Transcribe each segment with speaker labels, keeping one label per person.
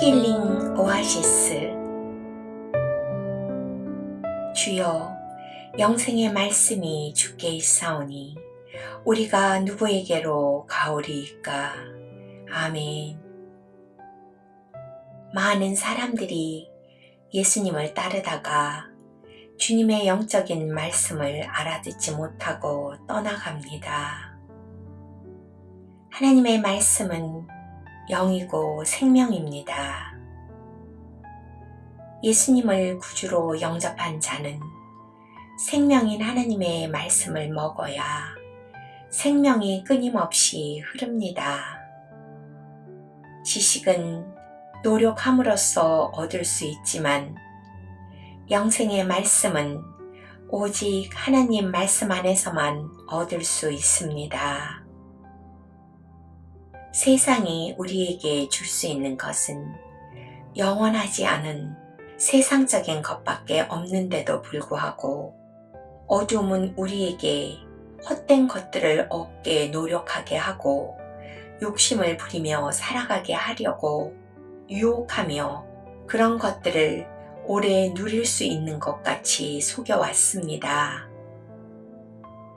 Speaker 1: 힐링 오아시스. 주여 영생의 말씀이 주께 있사오니 우리가 누구에게로 가오리이까? 아멘. 많은 사람들이 예수님을 따르다가 주님의 영적인 말씀을 알아듣지 못하고 떠나갑니다. 하나님의 말씀은 영이고 생명입니다. 예수님을 구주로 영접한 자는 생명인 하나님의 말씀을 먹어야 생명이 끊임없이 흐릅니다. 지식은 노력함으로써 얻을 수 있지만 영생의 말씀은 오직 하나님 말씀 안에서만 얻을 수 있습니다. 세상이 우리에게 줄 수 있는 것은 영원하지 않은 세상적인 것밖에 없는데도 불구하고 어둠은 우리에게 헛된 것들을 얻게 노력하게 하고 욕심을 부리며 살아가게 하려고 유혹하며 그런 것들을 오래 누릴 수 있는 것 같이 속여왔습니다.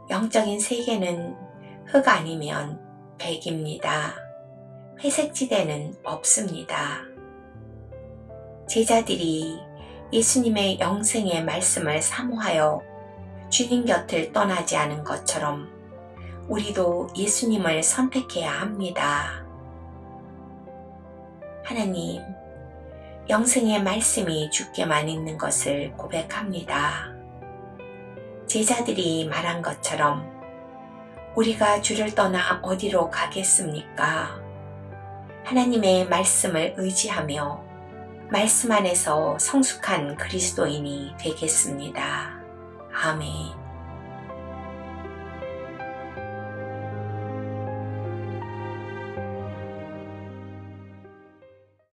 Speaker 1: 영적인 세계는 흙 아니면 백입니다. 회색지대는 없습니다. 제자들이 예수님의 영생의 말씀을 사모하여 주님 곁을 떠나지 않은 것처럼 우리도 예수님을 선택해야 합니다. 하나님, 영생의 말씀이 주께만 있는 것을 고백합니다. 제자들이 말한 것처럼 우리가 주를 떠나 어디로 가겠습니까? 하나님의 말씀을 의지하며 말씀 안에서 성숙한 그리스도인이 되겠습니다. 아멘.